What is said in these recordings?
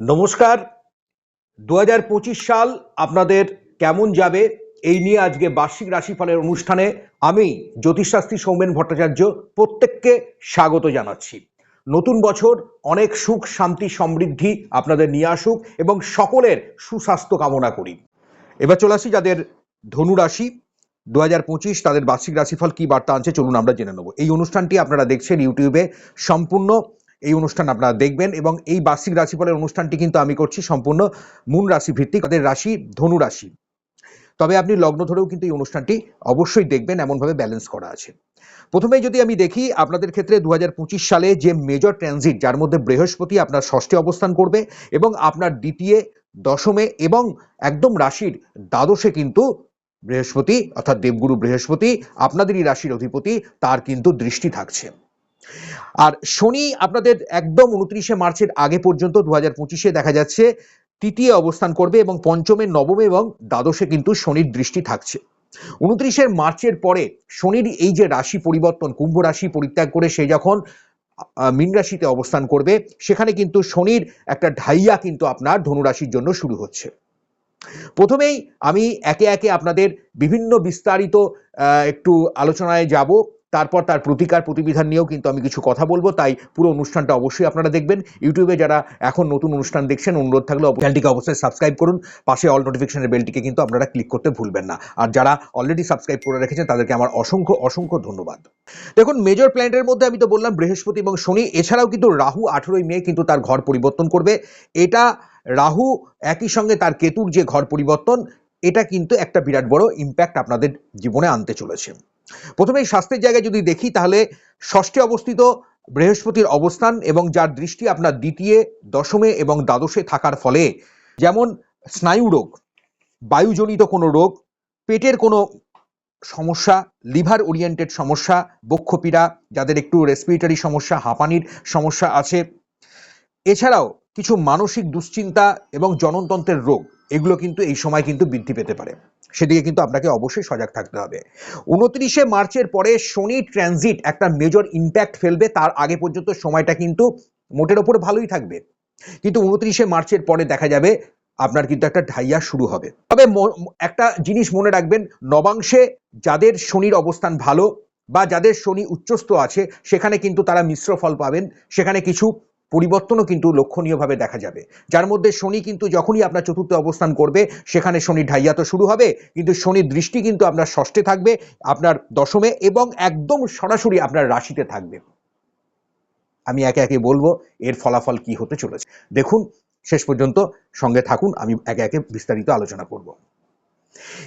নমস্কার। দু হাজার পঁচিশ সাল আপনাদের কেমন যাবে এই নিয়ে আজকে বার্ষিক রাশিফলের অনুষ্ঠানে আমি জ্যোতিষশাস্ত্রী সৌমেন ভট্টাচার্য প্রত্যেককে স্বাগত জানাচ্ছি। নতুন বছর অনেক সুখ, শান্তি, সমৃদ্ধি আপনাদের নিয়ে আসুক এবং সকলের সুস্বাস্থ্য কামনা করি। এবার চলে আসি যাদের ধনু রাশি। দু হাজার পঁচিশ তাদের বার্ষিক রাশিফল কি বার্তা আনছে চলুন আমরা জেনে নেব। এই অনুষ্ঠানটি আপনারা দেখছেন ইউটিউবে। সম্পূর্ণ এই অনুষ্ঠান আপনারা দেখবেন এবং এই বার্ষিক রাশিফলের অনুষ্ঠানটি কিন্তু আমি করছি সম্পূর্ণ মূল রাশি ভিত্তিক তাদের রাশি ধনু রাশি। তবে আপনি লগ্ন ধরেও কিন্তু এই অনুষ্ঠানটি অবশ্যই দেখবেন, এমনভাবে ব্যালেন্স করা আছে। প্রথমেই যদি আমি দেখি, আপনাদের ক্ষেত্রে দু হাজার পঁচিশ সালে যে মেজর ট্রানজিট যার মধ্যে বৃহস্পতি আপনার ষষ্ঠে অবস্থান করবে এবং আপনার দ্বিতীয়, দশমে এবং একদম রাশির দ্বাদশে কিন্তু বৃহস্পতি, অর্থাৎ দেবগুরু বৃহস্পতি, আপনাদেরই রাশির অধিপতি, তার কিন্তু দৃষ্টি থাকছে। আর শনি আপনাদের একদম উনত্রিশে মার্চের আগে পর্যন্ত দু হাজার পঁচিশে দেখা যাচ্ছে তৃতীয় অবস্থান করবে এবং পঞ্চমে, নবমে এবং দ্বাদশে কিন্তু শনির দৃষ্টি থাকছে। উনত্রিশের মার্চের পরে শনির এই যে রাশি পরিবর্তন, কুম্ভ রাশি পরিত্যাগ করে সে যখন মীন রাশিতে অবস্থান করবে, সেখানে কিন্তু শনির একটা ঢাইয়া কিন্তু আপনার ধনুরাশির জন্য শুরু হচ্ছে। প্রথমেই আমি একে একে আপনাদের বিভিন্ন বিস্তারিত একটু আলোচনায় যাব। তারপর তার প্রতিকার প্রতিবিধান নিয়েও কিন্তু আমি কিছু কথা বলব, তাই পুরো অনুষ্ঠানটা অবশ্যই আপনারা দেখবেন। ইউটিউবে যারা এখন নতুন অনুষ্ঠান দেখছেন, অনুরোধ থাকলে চ্যানেলটিকে অবশ্যই সাবস্ক্রাইব করুন। পাশে অল নোটিফিকেশনের বেলটিকে কিন্তু আপনারা ক্লিক করতে ভুলবেন না। আর যারা অলরেডি সাবস্ক্রাইব করে রেখেছেন, তাদেরকে আমার অসংখ্য অসংখ্য ধন্যবাদ। দেখুন মেজর প্ল্যানেটের মধ্যে আমি তো বললাম, বৃহস্পতি এবং শনি, এছাড়াও কিন্তু রাহু আঠেরোই মে কিন্তু তার ঘর পরিবর্তন করবে। এটা রাহু একই সঙ্গে তার কেতুর যে ঘর পরিবর্তন, এটা কিন্তু একটা বিরাট বড় ইম্প্যাক্ট আপনাদের জীবনে আনতে চলেছে। প্রথমে এই স্বাস্থ্যের জায়গায় যদি দেখি, তাহলে ষষ্ঠে অবস্থিত বৃহস্পতির অবস্থান এবং যার দৃষ্টি আপনার দ্বিতীয়, দশমে এবং দ্বাদশে থাকার ফলে, যেমন স্নায়ু রোগ, বায়ুজনিত কোনো রোগ, পেটের কোনো সমস্যা, লিভার ওরিয়েন্টেড সমস্যা, বক্ষপীড়া, যাদের একটু রেসপিরেটরি সমস্যা, হাঁপানির সমস্যা আছে। এছাড়াও কিছু মানসিক দুশ্চিন্তা এবং জননতন্ত্রের রোগ, এগুলো কিন্তু এই সময় কিন্তু বৃদ্ধি পেতে পারে। সেদিকে কিন্তু আপনাকে অবশ্যই সজাগ থাকতে হবে। উনত্রিশে মার্চের পরে শনি ট্রানজিট একটা মেজর ইম্প্যাক্ট ফেলবে, তার আগে পর্যন্ত সময়টা কিন্তু মোটের ওপর ভালোই থাকবে। কিন্তু উনত্রিশে মার্চের পরে দেখা যাবে আপনার কিন্তু একটা ঢাইয়া শুরু হবে। তবে একটা জিনিস মনে রাখবেন, নবাংশে যাদের শনির অবস্থান ভালো বা যাদের শনি উচ্চস্থ আছে, সেখানে কিন্তু তারা মিশ্র ফল পাবেন। সেখানে কিছু পরিবর্তনও কিন্তু লক্ষণীয়ভাবে দেখা যাবে। যার মধ্যে শনি কিন্তু যখনই আপনার চতুর্থ অবস্থান করবে, সেখানে শনি ঢাইয়া তো শুরু হবে, কিন্তু শনির দৃষ্টি কিন্তু আপনার ষষ্ঠে থাকবে, আপনার দশমে এবং একদম সরাসরি আপনার রাশিতে থাকবে। আমি একে একে বলব, এর ফলাফল কি হতে চলেছে। দেখুন, শেষ পর্যন্ত সঙ্গে থাকুন, আমি একে একে বিস্তারিত আলোচনা করব।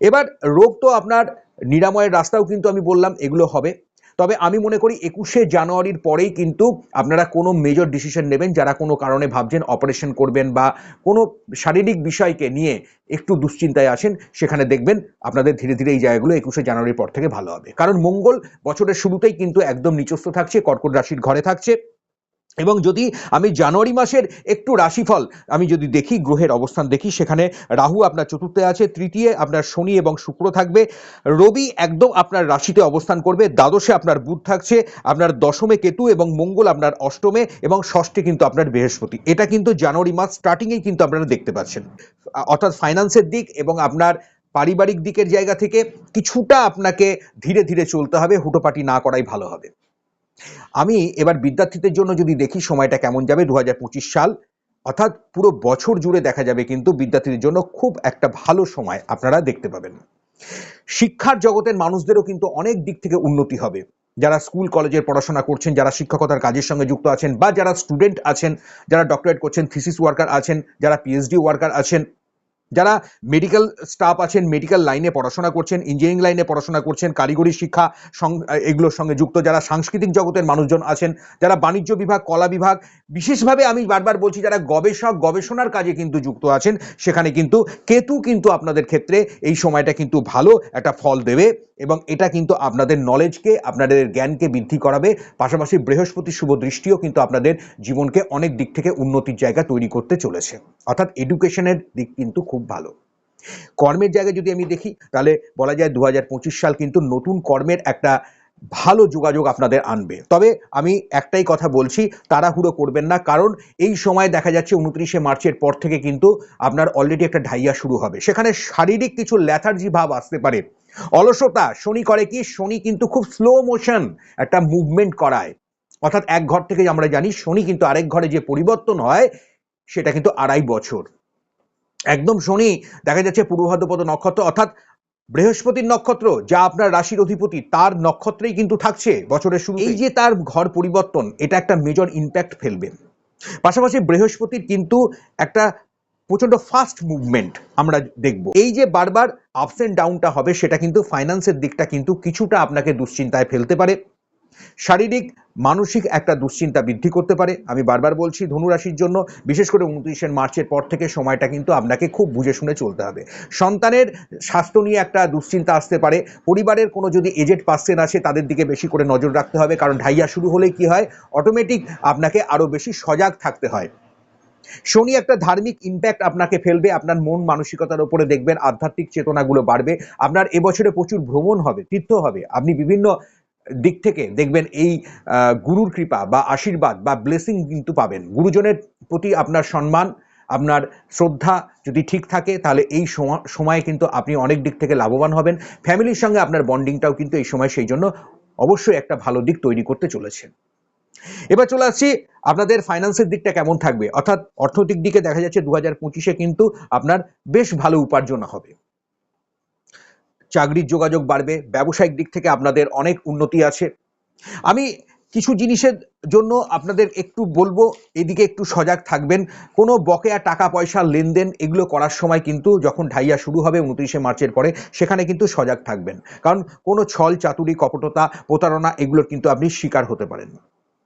এবার রোগ তো আপনার নিরাময়ের রাস্তাও কিন্তু আমি বললাম, এগুলো হবে। তবে আমি মনে করি একুশে জানুয়ারির পরেই কিন্তু আপনারা কোনো মেজর ডিসিশন নেবেন যারা কোনো কারণে ভাবছেন অপারেশন করবেন বা কোনো শারীরিক বিষয়কে নিয়ে একটু দুশ্চিন্তায় আসেন সেখানে দেখবেন আপনাদের ধীরে ধীরে এই জায়গাগুলো একুশে জানুয়ারির পর থেকে ভালো হবে। কারণ মঙ্গল বছরের শুরুতেই কিন্তু একদম নিচস্থ থাকছে, কর্কট রাশির ঘরে থাকছে। এবং যদি আমি জানুয়ারি মাসের একটু রাশিফল, আমি যদি দেখি গ্রহের অবস্থান, দেখি সেখানে রাহু আপনার চতুর্থে আছে, তৃতীয় আপনার শনি এবং শুক্র থাকবে, রবি একদম আপনার রাশিতে অবস্থান করবে, দ্বাদশে আপনার বুধ থাকছে, আপনার দশমে কেতু এবং মঙ্গল আপনার অষ্টমে এবং ষষ্ঠে কিন্তু আপনার বৃহস্পতি। এটা কিন্তু জানুয়ারি মাস স্টার্টিংয়েই কিন্তু আপনারা দেখতে পাচ্ছেন। অর্থাৎ ফাইন্যান্সের দিক এবং আপনার পারিবারিক দিকের জায়গা থেকে কিছুটা আপনাকে ধীরে ধীরে চলতে হবে, হুটোপাটি না করাই ভালো হবে। আমি এবার বিদ্যার্থীদের জন্য যদি দেখি সময়টা কেমন যাবে দু হাজার পঁচিশ সাল, অর্থাৎ পুরো বছর জুড়ে দেখা যাবে কিন্তু বিদ্যার্থীদের জন্য খুব একটা ভালো সময় আপনারা দেখতে পাবেন। শিক্ষার জগতের মানুষদেরও কিন্তু অনেক দিক থেকে উন্নতি হবে। যারা স্কুল, কলেজের পড়াশোনা করছেন, যারা শিক্ষকতার কাজের সঙ্গে যুক্ত আছেন বা যারা স্টুডেন্ট আছেন, যারা ডক্টরেট করছেন, থিসিস ওয়ার্কার আছেন, যারা পিএইচডি ওয়ার্কার আছেন যারা মেডিকেল স্টাফ আছেন মেডিকেল লাইনে পড়াশোনা করছেন ইঞ্জিনিয়ারিং লাইনে পড়াশোনা করছেন, কারিগরি শিক্ষা এগুলোর সঙ্গে যুক্ত, যারা সাংস্কৃতিক জগতের মানুষজন আছেন, যারা বাণিজ্য বিভাগ, কলা বিভাগ, বিশেষভাবে আমি বারবার বলছি যারা গবেষক, গবেষণার কাজে কিন্তু যুক্ত আছেন, সেখানে কিন্তু কেতু কিন্তু আপনাদের ক্ষেত্রে এই সময়টা কিন্তু ভালো একটা ফল দেবে এবং এটা কিন্তু আপনাদের নলেজকে আপনাদের জ্ঞানকে বৃদ্ধি করাবে। পাশাপাশি বৃহস্পতি শুভ দৃষ্টিও কিন্তু আপনাদের জীবনকে অনেক দিক থেকে উন্নতির জায়গা তৈরি করতে চলেছে। অর্থাৎ এডুকেশনের দিক কিন্তু খুব ভালো। কর্মের জায়গায় যদি আমি দেখি, তাহলে বলা যায় দু হাজার পঁচিশ সাল কিন্তু নতুন কর্মের একটা ভালো যোগাযোগ আপনাদের আনবে। তবে আমি একটাই কথা বলছি, তাড়াহুড়ো করবেন না, কারণ এই সময় দেখা যাচ্ছে উনত্রিশে মার্চের পর থেকে কিন্তু আপনার অলরেডি একটা ঢাইয়া শুরু হবে। সেখানে শারীরিক কিছু ল্যাথার্জি ভাব আসতে পারে। অলসতা, শনি করে কি, শনি কিন্তু খুব স্লো মোশন একটা মুভমেন্ট করায়। অর্থাৎ এক ঘর থেকে আমরা জানি, শনি কিন্তু আরেক ঘরে যে পরিবর্তন হয়, সেটা কিন্তু আড়াই বছর। একদম শনি দেখা যাচ্ছে পূর্ব ভাদ্রপদ নক্ষত্র, অর্থাৎ বৃহস্পতির নক্ষত্র, যা আপনার রাশির অধিপতি, তার নক্ষত্রেই কিন্তু থাকছে বছরের শুরু এই যে তার ঘর পরিবর্তন, এটা একটা মেজর ইম্প্যাক্ট ফেলবে। পাশাপাশি বৃহস্পতির কিন্তু একটা প্রচণ্ড ফাস্ট মুভমেন্ট আমরা দেখব। এই যে বারবার আপস এন্ড ডাউনটা হবে, সেটা কিন্তু ফাইন্যান্সের দিকটা কিন্তু কিছুটা আপনাকে দুশ্চিন্তায় ফেলতে পারে। শারীরিক, মানসিক একটা দুশ্চিন্তা বৃদ্ধি করতে পারে। আমি বারবার বলছি ধনুরাশির জন্য, বিশেষ করে উনত্রিশে মার্চের পর থেকে সময়টা কিন্তু আপনাকে খুব বুঝে শুনে চলতে হবে। সন্তানের স্বাস্থ্য নিয়ে একটা দুশ্চিন্তা আসতে পারে। পরিবারের কোনো যদি এজেড পার্সেন আছে, তাদের দিকে বেশি করে নজর রাখতে হবে। কারণ ঢাইয়া শুরু হলেই কি হয়? অটোমেটিক আপনাকে আরও বেশি সজাগ থাকতে হয়। শনি একটা ধার্মিক ইম্প্যাক্ট আপনাকে ফেলবে। আপনার মন মানসিকতার উপরে দেখবেন, আধ্যাত্মিক চেতনাগুলো বাড়বে। আপনার এবছরে প্রচুর ভ্রমণ হবে, তীর্থ হবে। আপনি বিভিন্ন দিক থেকে দেখবেন এই গুরুর কৃপা বা আশীর্বাদ বা ব্লেসিং কিন্তু পাবেন। গুরুজনের প্রতি আপনার সম্মান, আপনার শ্রদ্ধা যদি ঠিক থাকে, তাহলে এই সময় কিন্তু আপনি অনেক দিক থেকে লাভবান হবেন। ফ্যামিলির সঙ্গে আপনার বন্ডিংটাও কিন্তু এই সময় সেই জন্য অবশ্যই একটা ভালো দিক তৈরি করতে চলেছে। এবার চলে আসছি, আপনাদের ফাইন্যান্সের দিকটা কেমন থাকবে? অর্থাৎ অর্থনৈতিক দিকে দেখা যাচ্ছে দু হাজার কিন্তু আপনার বেশ ভালো উপার্জন হবে। চাকরির যোগাযোগ বাড়বে, ব্যবসায়িক দিক থেকে আপনাদের অনেক উন্নতি আছে। আমি কিছু জিনিসের জন্য আপনাদের একটু বলব, এদিকে একটু সজাগ থাকবেন। কোনো বকেয়া টাকা পয়সা লেনদেন এগুলো করার সময় কিন্তু যখন ঢাইয়া শুরু হবে উনত্রিশে মার্চের পরে, সেখানে কিন্তু সজাগ থাকবেন। কারণ কোনো ছল, চাতুরি, কপটতা, প্রতারণা এগুলোর কিন্তু আপনি শিকার হতে পারেন।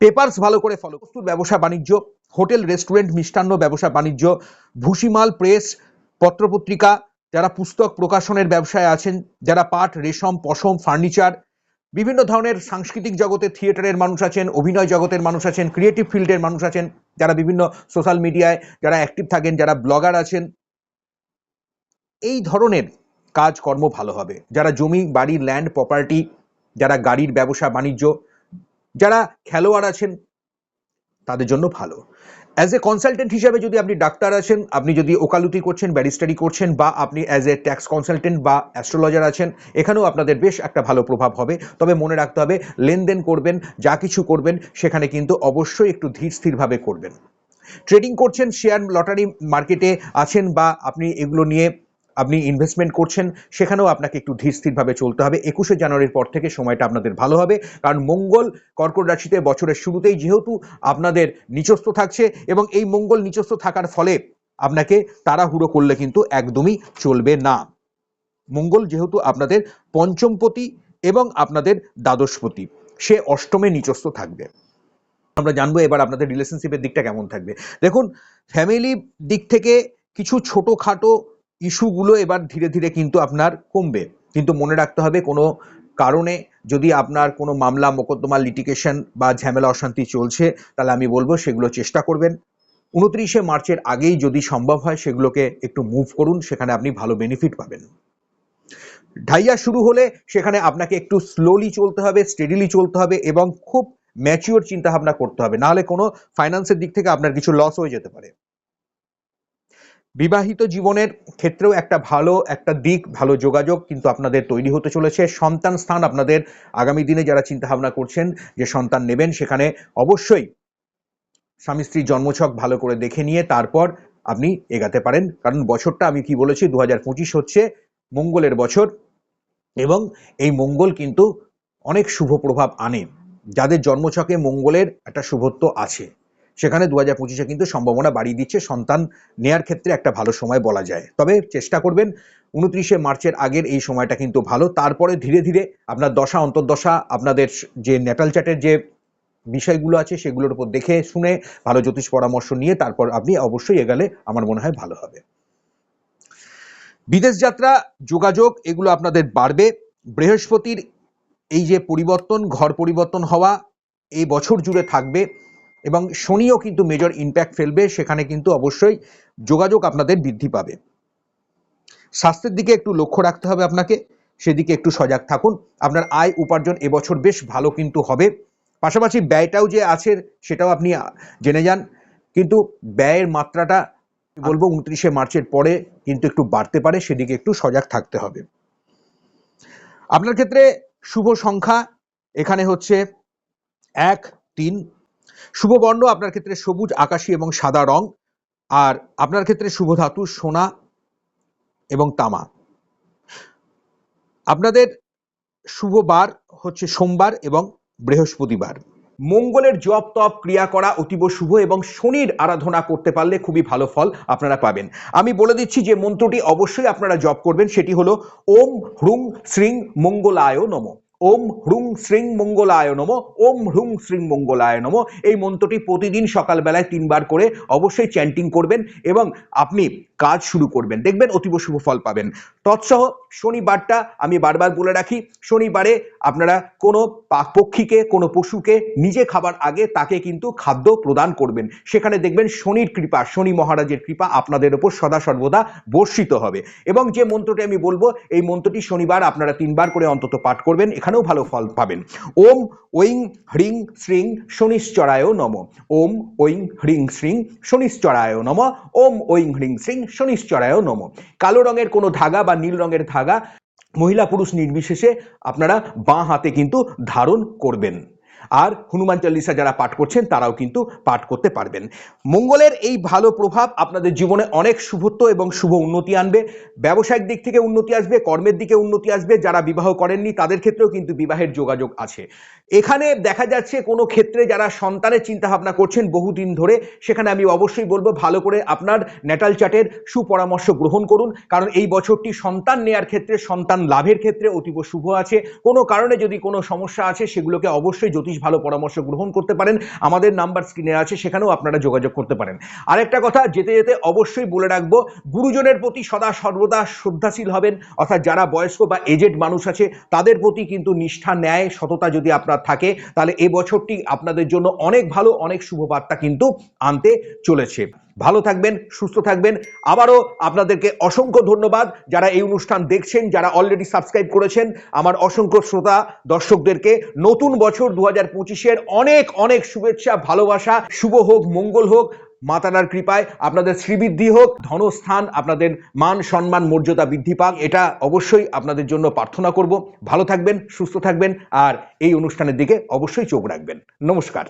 পেপারস ভালো করে ফলো বস্তুর ব্যবসা বাণিজ্য, হোটেল, রেস্টুরেন্ট, মিষ্টান্ন ব্যবসা বাণিজ্য, ভুসিমাল, প্রেস, পত্রপত্রিকা যারা পুস্তক প্রকাশনের ব্যবসায় আছেন, যারা পাট, রেশম, পশম, ফার্নিচার, বিভিন্ন ধরনের সাংস্কৃতিক জগতে থিয়েটারের মানুষ আছেন, অভিনয় জগতের মানুষ আছেন ক্রিয়েটিভ ফিল্ডের মানুষ আছেন, যারা বিভিন্ন সোশ্যাল মিডিয়ায় যারা অ্যাক্টিভ থাকেন, যারা ব্লগার আছেন, এই ধরনের কাজকর্ম ভালো হবে। যারা জমি, বাড়ি ল্যান্ড প্রপার্টি যারা গাড়ির ব্যবসা, বাণিজ্য, যারা খেলোয়াড় আছেন, তাদের জন্য ভালো। অ্যাজ এ কনসালটেন্ট হিসাবে যদি আপনি ডাক্তার আছেন, আপনি যদি ওকালতি করছেন, ব্যারিস্টারি করছেন বা আপনি অ্যাজ এ ট্যাক্স কনসালটেন্ট বা অ্যাস্ট্রোলজার আছেন, এখানেও আপনাদের বেশ একটা ভালো প্রভাব হবে। তবে মনে রাখতে হবে, লেনদেন করবেন, যা কিছু করবেন, সেখানে কিন্তু অবশ্যই একটু ধীর স্থিরভাবে করবেন। ট্রেডিং করছেন শেয়ার লটারি মার্কেটে আছেন বা আপনি এগুলো নিয়ে আপনি ইনভেস্টমেন্ট করছেন, সেখানেও আপনাকে একটু ধীর স্থিরভাবে চলতে হবে। একুশে জানুয়ারির পর থেকে সময়টা আপনাদের ভালো হবে। কারণ মঙ্গল কর্কট রাশিতে বছরের শুরুতেই যেহেতু আপনাদের নিচস্থ থাকছে এবং এই মঙ্গল নিচস্থ থাকার ফলে আপনাকে তাড়াহুড়ো করলে কিন্তু একদমই চলবে না। মঙ্গল যেহেতু আপনাদের পঞ্চমপতি এবং আপনাদের দ্বাদশপতি, সে অষ্টমে নিচস্থ থাকবে। আমরা জানব এবার আপনাদের রিলেশনশিপের দিকটা কেমন থাকবে। দেখুন ফ্যামিলি দিক থেকে কিছু ছোটোখাটো ইস্যুগুলো এবার ধীরে ধীরে কিন্তু আপনার কমবে। কিন্তু মনে রাখতে হবে, কোনো কারণে যদি আপনার কোনো মামলা, মোকদ্দমা লিটিগেশন বা ঝামেলা, অশান্তি চলছে, তাহলে আমি বলব সেগুলো চেষ্টা করবেন। উনত্রিশে মার্চের আগেই যদি সম্ভব হয়, সেগুলোকে একটু মুভ করুন, সেখানে আপনি ভালো বেনিফিট পাবেন। ঢাইয়া শুরু হলে সেখানে আপনাকে একটু স্লোলি চলতে হবে স্টেডিলি চলতে হবে এবং খুব ম্যাচিওর চিন্তাভাবনা করতে হবে। নাহলে কোনো ফাইন্যান্সের দিক থেকে আপনার কিছু লস হয়ে যেতে পারে। বিবাহিত জীবনের ক্ষেত্রেও একটা ভালো, একটা দিক, ভালো যোগাযোগ কিন্তু আপনাদের তৈরি হতে চলেছে। সন্তান স্থান আপনাদের আগামী দিনে যারা চিন্তা ভাবনা করছেন যে সন্তান নেবেন সেখানে অবশ্যই স্বামী স্ত্রীর জন্মছক ভালো করে দেখে নিয়ে তারপর আপনি এগাতে পারেন। কারণ বছরটা আমি কি বলেছি, দু হাজার পঁচিশ হচ্ছে মঙ্গলের বছর এবং এই মঙ্গল কিন্তু অনেক শুভ প্রভাব আনে। যাদের জন্মছকে মঙ্গলের একটা শুভত্ব আছে। সেখানে দু হাজার পঁচিশে কিন্তু সম্ভাবনা বাড়িয়ে দিচ্ছে। সন্তান নেয়ার ক্ষেত্রে একটা ভালো সময় বলা যায়। তবে চেষ্টা করবেন, উনত্রিশে মার্চের আগের এই সময়টা কিন্তু ভালো। তারপরে ধীরে ধীরে আপনার দশা, অন্তর্দশা, আপনাদের যে নেটাল চ্যাটের যে বিষয়গুলো আছে সেগুলোর উপর দেখে শুনে ভালো জ্যোতিষ পরামর্শ নিয়ে তারপর আপনি অবশ্যই এগালে আমার মনে হয় ভালো হবে। বিদেশ যাত্রা, যোগাযোগ এগুলো আপনাদের বাড়বে। বৃহস্পতির এই যে পরিবর্তন, ঘর পরিবর্তন হওয়া, এই বছর জুড়ে থাকবে। এবং শনিও কিন্তু মেজর ইম্প্যাক্ট ফেলবে, সেখানে কিন্তু অবশ্যই যোগাযোগ আপনাদের বৃদ্ধি পাবে। স্বাস্থ্যের দিকে একটু লক্ষ্য রাখতে হবে আপনাকে, সেদিকে একটু সজাগ থাকুন। আপনার আয় উপার্জন এবছর বেশ ভালো কিন্তু হবে। পাশাপাশি ব্যয়টাও যে আছে, সেটাও আপনি জেনে যান। কিন্তু ব্যয়ের মাত্রাটা বলব, উনত্রিশে মার্চের পরে কিন্তু একটু বাড়তে পারে, সেদিকে একটু সজাগ থাকতে হবে। আপনার ক্ষেত্রে শুভ সংখ্যা এখানে হচ্ছে এক, তিন শুভ বর্ণ আপনার ক্ষেত্রে সবুজ, আকাশী এবং সাদা রং, আর আপনার ক্ষেত্রে শুভ ধাতু সোনা এবং তামা। আপনাদের শুভ বার হচ্ছে সোমবার এবং বৃহস্পতিবার। মঙ্গলের জপ, তপ, ক্রিয়া করা অতীব শুভ এবং শনির আরাধনা করতে পারলে খুবই ভালো ফল আপনারা পাবেন। আমি বলে দিচ্ছি যে মন্ত্রটি অবশ্যই আপনারা জপ করবেন, সেটি হলো ওম, হ্রুং, শ্রীং, মঙ্গলায় নম। ওম হ্রুং শ্রীং মঙ্গলায় নম, ওম হ্রুং শ্রীং মঙ্গলায় নম। এই মন্ত্রটি প্রতিদিন সকালবেলায় তিনবার করে অবশ্যই চ্যান্টিং করবেন এবং আপনি কাজ শুরু করবেন। দেখবেন অতীব শুভ ফল পাবেন। তৎসহ শনিবারটা আমি বারবার বলে রাখি, শনিবারে আপনারা কোনো পক্ষীকে কোনো পশুকে নিজে খাবার আগে তাকে কিন্তু খাদ্য প্রদান করবেন। সেখানে দেখবেন শনির কৃপা, শনি মহারাজের কৃপা আপনাদের ওপর সদা সর্বদা বর্ষিত হবে। এবং যে মন্ত্রটি আমি বলব, এই মন্ত্রটি শনিবার আপনারা তিনবার করে অন্তত পাঠ করবেন, এখানেও ভালো ফল পাবেন। ওম ঐং হ্রিং শ্রিং শনিশ্চরায় নম। ওম ঐং হ্রিং শ্রিং শনিশ্চরায় নম। ওম ঐং হ্রিং শ্রিং শনিশ্চরায় নম। কালো রঙের কোনো ধাগা বা নীল রঙের ধাগা মহিলা পুরুষ নির্বিশেষে আপনারা বাঁ হাতে কিন্তু ধারণ করবেন। আর হনুমান চল্লিশা যারা পাঠ করছেন, তারাও কিন্তু পাঠ করতে পারবেন। মঙ্গলের এই ভালো প্রভাব আপনাদের জীবনে অনেক শুভত্ব এবং শুভ উন্নতি আনবে। ব্যবসায়িক দিক থেকে উন্নতি আসবে, কর্মের দিকে উন্নতি আসবে। যারা বিবাহ করেননি, তাদের ক্ষেত্রেও কিন্তু বিবাহের যোগাযোগ আছে। এখানে দেখা যাচ্ছে কোনো ক্ষেত্রে যারা সন্তানের চিন্তা ভাবনা করছেন বহুদিন ধরে, সেখানে আমি অবশ্যই বলব, ভালো করে আপনার ন্যাটাল চার্টের সুপরামর্শ গ্রহণ করুন। কারণ এই বছরটি সন্তান নেয়ার ক্ষেত্রে, সন্তান লাভের ক্ষেত্রে অতীব শুভ আছে। কোনো কারণে যদি কোনো সমস্যা আছে, সেগুলোকে অবশ্যই জ্যোতিষ ভালো পরামর্শ গ্রহণ করতে পারেন। আমাদের নাম্বার স্ক্রিনে আছে, সেখানেও আপনারা যোগাযোগ করতে পারেন। আরেকটা কথা, যেতে যেতে অবশ্যই বলে রাখব, গুরুজনের প্রতি সদা সর্বদা শ্রদ্ধাশীল হবেন। অর্থাৎ যারা বয়স্ক বা এজেড মানুষ আছে, তাদের প্রতি কিন্তু নিষ্ঠা, ন্যায়, সততা যদি আপনার থাকে, তাহলে এ বছরটি আপনাদের জন্য অনেক ভালো, অনেক শুভ বার্তা কিন্তু আনতে চলেছে। ভালো থাকবেন, সুস্থ থাকবেন। আবারও আপনাদেরকে অসংখ্য ধন্যবাদ যারা এই অনুষ্ঠান দেখছেন, যারা অলরেডি সাবস্ক্রাইব করেছেন। আমার অসংখ্য শ্রোতা দর্শকদেরকে নতুন বছর দু হাজার পঁচিশের অনেক অনেক শুভেচ্ছা, ভালোবাসা, শুভ হোক, মঙ্গল হোক মাতানার কৃপায় আপনাদের শ্রীবৃদ্ধি হোক, ধনস্থান, আপনাদের মান, সম্মান, মর্যাদা বৃদ্ধি পাক, এটা অবশ্যই আপনাদের জন্য প্রার্থনা করব। ভালো থাকবেন, সুস্থ থাকবেন, আর এই অনুষ্ঠানের দিকে অবশ্যই চোখ রাখবেন। নমস্কার।